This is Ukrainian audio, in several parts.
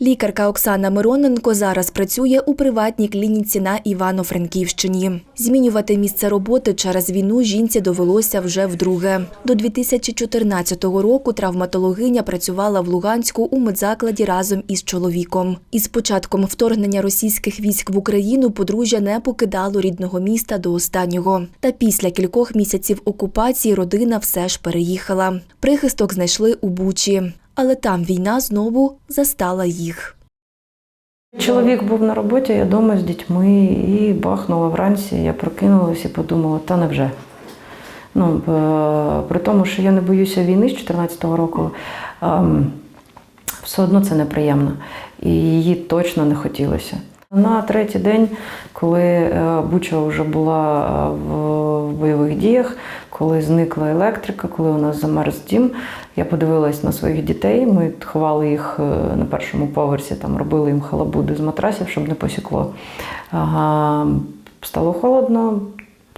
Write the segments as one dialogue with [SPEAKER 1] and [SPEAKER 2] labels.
[SPEAKER 1] Лікарка Оксана Мироненко зараз працює у приватній клініці на Івано-Франківщині. Змінювати місце роботи через війну жінці довелося вже вдруге. До 2014 року травматологиня працювала в Луганську у медзакладі разом із чоловіком. Із початком вторгнення російських військ в Україну подружжя не покидало рідного міста до останнього. Та після кількох місяців окупації родина все ж переїхала. Прихисток знайшли у Бучі. Але там війна знову застала їх.
[SPEAKER 2] Чоловік був на роботі, я вдома з дітьми і бахнула вранці. Я прокинулася і подумала, та невже. Ну, при тому, що я не боюся війни з 14-го року, ем, все одно це неприємно. І її точно не хотілося. На третій день, коли е, Буча вже була е, в бойових діях, коли зникла електрика, коли у нас замерз дім, я подивилась на своїх дітей. Ми ховали їх е, на першому поверсі, там робили їм халабуди з матрасів, щоб не посікло. Ага, Стало холодно.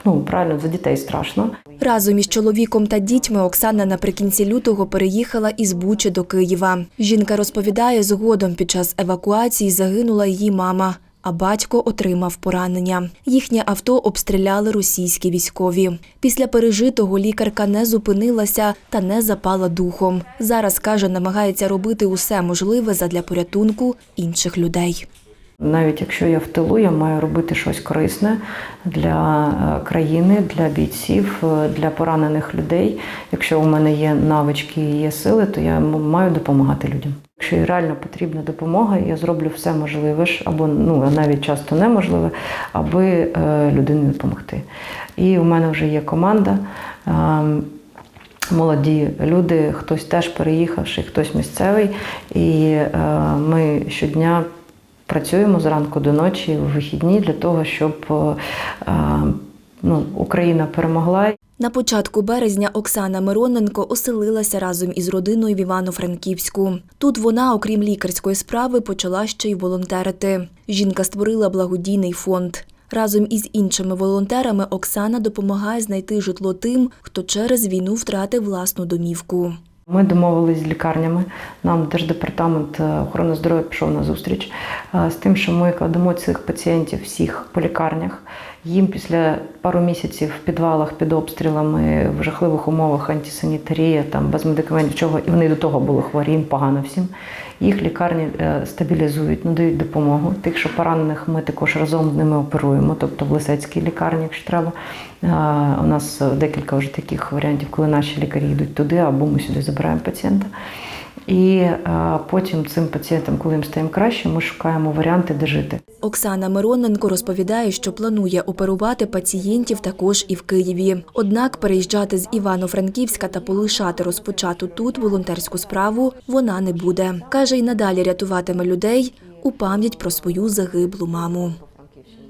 [SPEAKER 2] Ну, правильно, за дітей страшно.
[SPEAKER 1] Разом із чоловіком та дітьми Оксана наприкінці лютого переїхала із Бучі до Києва. Жінка розповідає, згодом під час евакуації загинула її мама, а батько отримав поранення. Їхнє авто обстріляли російські військові. Після пережитого лікарка не зупинилася та не запала духом. Зараз каже, намагається робити усе можливе задля порятунку інших людей.
[SPEAKER 2] Навіть якщо я в тилу, я маю робити щось корисне для е, країни, для бійців, е, для поранених людей. Якщо у мене є навички і є сили, то я маю допомагати людям. Якщо реально потрібна допомога, я зроблю все можливе або ну навіть часто неможливе, аби е, людині допомогти. І у мене вже є команда. Молоді люди, хтось теж переїхавши, хтось місцевий, і е, ми щодня працюємо зранку до ночі в вихідні для того, щоб е, е, ну, Україна перемогла.
[SPEAKER 1] На початку березня Оксана Мироненко оселилася разом із родиною в Івано-Франківську. Тут вона, окрім лікарської справи, почала ще й волонтерити. Жінка створила благодійний фонд. Разом із іншими волонтерами Оксана допомагає знайти житло тим, хто через війну втратив власну домівку.
[SPEAKER 2] Ми домовились з лікарнями. Нам Держдепартамент е, охорони здоров'я пішов на зустріч е, з тим, що ми кладемо цих пацієнтів всіх по лікарнях. Їм після пару місяців в підвалах під обстрілами, в жахливих умовах антисанітарія, там без медикаментів, чого і вони до того були хворі, їм погано всім. Їх лікарні е, стабілізують, надають допомогу. Тих, що поранених, ми також разом з ними оперуємо, тобто в Лисецькій лікарні, якщо треба. Е, У нас декілька вже таких варіантів, коли наші лікарі йдуть туди, або ми сюди забираємо пацієнта. І е, потім цим пацієнтам, коли їм стає краще, ми шукаємо варіанти, де жити.
[SPEAKER 1] Оксана Мироненко розповідає, що планує оперувати пацієнтів також і в Києві. Однак переїжджати з Івано-Франківська та полишати розпочату тут волонтерську справу вона не буде. Каже, й надалі рятуватиме людей у пам'ять про свою загиблу маму.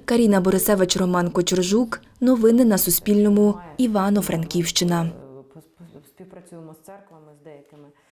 [SPEAKER 1] Каріна Борисевич, Роман Кочержук. Новини на Суспільному. Івано-Франківщина.
[SPEAKER 2] Співпрацюємо з церквами, з деякими.